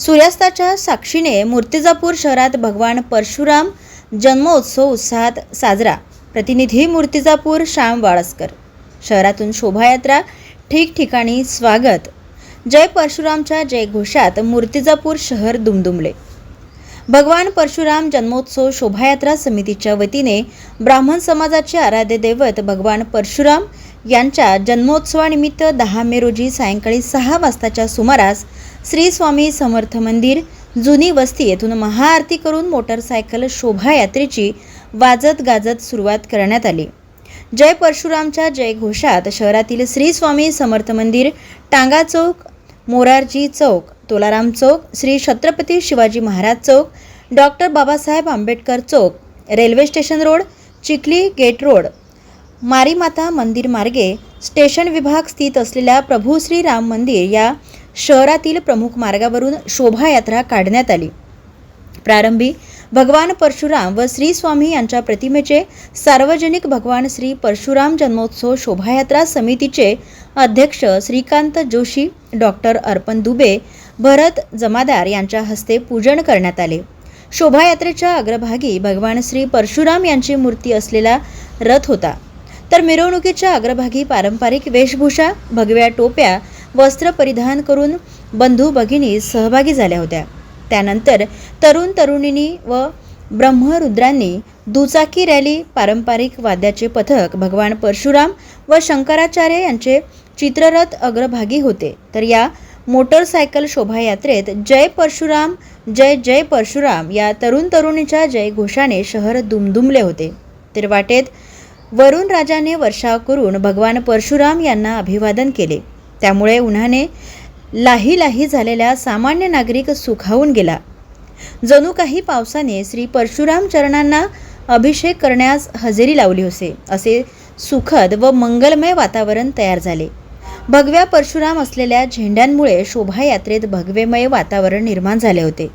सूर्यास्ताच्या साक्षीने मूर्तिजापूर शहरात भगवान परशुराम जन्मोत्सव उत्साहात साजरा. प्रतिनिधी मूर्तिजापूर श्याम वाळस्कर. शहरातून शोभायात्रा ठिकठिकाणी स्वागत. जय परशुरामच्या जयघोषात मूर्तिजापूर शहर दुमदुमले. भगवान परशुराम जन्मोत्सव शोभायात्रा समितीच्या वतीने ब्राह्मण समाजाचे आराध्य दैवत भगवान परशुराम यांच्या जन्मोत्सवानिमित्त दहा मे रोजी सायंकाळी सहा वाजताच्या सुमारास श्री स्वामी समर्थ मंदिर जुनी वस्ती येथून महाआरती करून मोटरसायकल शोभायात्रेची वाजत गाजत सुरुवात करण्यात आली. जय परशुरामच्या जयघोषात शहरातील श्री स्वामी समर्थ मंदिर टांगा चौक मोरारजी चौक तोलाराम चौक श्री छत्रपती शिवाजी महाराज चौक डॉक्टर बाबासाहेब आंबेडकर चौक railway station road Chikhli gate road Marimata मंदिर मार्गे स्टेशन विभाग स्थित असलेल्या प्रभू श्री राम मंदिर या शहरातील प्रमुख मार्गावरून शोभायात्रा काढण्यात आली. प्रारंभी भगवान परशुराम व श्री स्वामी यांच्या प्रतिमेचे सार्वजनिक भगवान श्री परशुराम जन्मोत्सव शोभायात्रा समितीचे अध्यक्ष श्रीकांत जोशी डॉक्टर अर्पण दुबे भरत जमादार यांच्या हस्ते पूजन करण्यात आले. शोभायात्रेच्या अग्रभागी भगवान श्री परशुराम यांची मूर्ती असलेला रथ होता. तर मिरवणुकीच्या अग्रभागी पारंपरिक वेशभूषा भगव्या टोप्या वस्त्र परिधान करून बंधू भगिनी सहभागी झाल्या होत्या. त्यानंतर तरुण तरुणींनी व ब्रह्मरुद्रांनी दुचाकी रॅली पारंपरिक वाद्याचे पथक भगवान परशुराम व शंकराचार्य यांचे चित्ररथ अग्रभागी होते. तर या मोटरसायकल शोभायात्रेत जय परशुराम जय जय परशुराम या तरुण तरुणीच्या जयघोषाने शहर दुमदुमले होते. तर वाटेत वरुण राजाने वर्षाव करून भगवान परशुराम यांना अभिवादन केले. त्यामुळे उन्हाने लाही लाही झालेल्या सामान्य नागरिक सुखावून गेला. जणू काही पावसाने श्री परशुराम चरणांना अभिषेक करण्यास हजेरी लावली होते असे सुखद व मंगलमय वातावरण तयार झाले. भगव्या परशुराम असलेल्या झेंड्यांमुळे शोभायात्रेत भगवेमय वातावरण निर्माण झाले होते.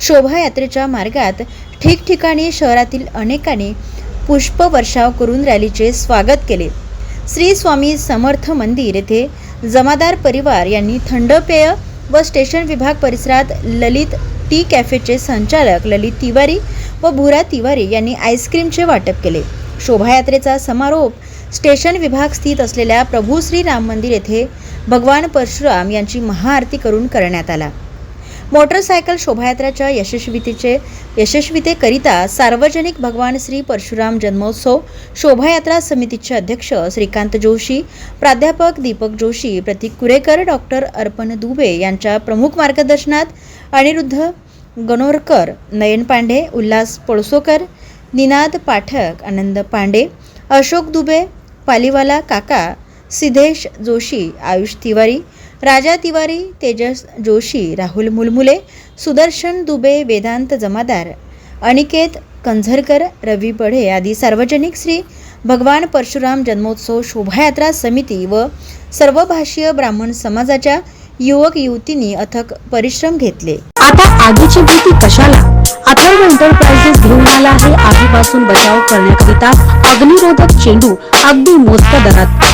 शोभायात्रेच्या मार्गात ठिकठिकाणी शहरातील अनेकांनी पुष्पवर्षाव करून रॅलीचे स्वागत केले. श्री स्वामी समर्थ मंदिर येथे जमादार परिवार यांनी थंड पेय व स्टेशन विभाग परिसरात ललित टी कॅफेचे संचालक ललित तिवारी व भुरा तिवारी यांनी आईस्क्रीमचे वाटप केले. शोभायात्रेचा समारोप स्टेशन विभाग स्थित असलेल्या प्रभू श्री राम मंदिर येथे भगवान परशुराम यांची महाआरती करून करण्यात आला. मोटरसायकल शोभायात्राच्या यशस्वीतेचे यशस्वीतेकरिता सार्वजनिक भगवान श्री परशुराम जन्मोत्सव शोभायात्रा समितीचे अध्यक्ष श्रीकांत जोशी प्राध्यापक दीपक जोशी प्रतीक कुरेकर डॉक्टर अर्पण दुबे यांच्या प्रमुख मार्गदर्शनात अनिरुद्ध गणोरकर नयन पांडे उल्हास पळसोकर निनाद पाठक आनंद पांडे अशोक दुबे पालीवाला काका सिद्धेश जोशी आयुष तिवारी राजा तिवारी तेजस जोशी राहुल मुलमुले सुदर्शन दुबे वेदांत जमादार अनिकेत कंझरकर रवी बढे आदी सार्वजनिक श्री भगवान परशुराम जन्मोत्सव शोभायात्रा समिती व सर्वभाषीय ब्राह्मण समाजाच्या युवक युवतींनी अथक परिश्रम घेतले. आता आगीची भीती कशाला? अथर्व एंटरप्राइजेस घेऊन आला आहे आगीपासून बचाव करण्याकरिता अग्निरोधक चेंडू अगदी मोजक्या दरात.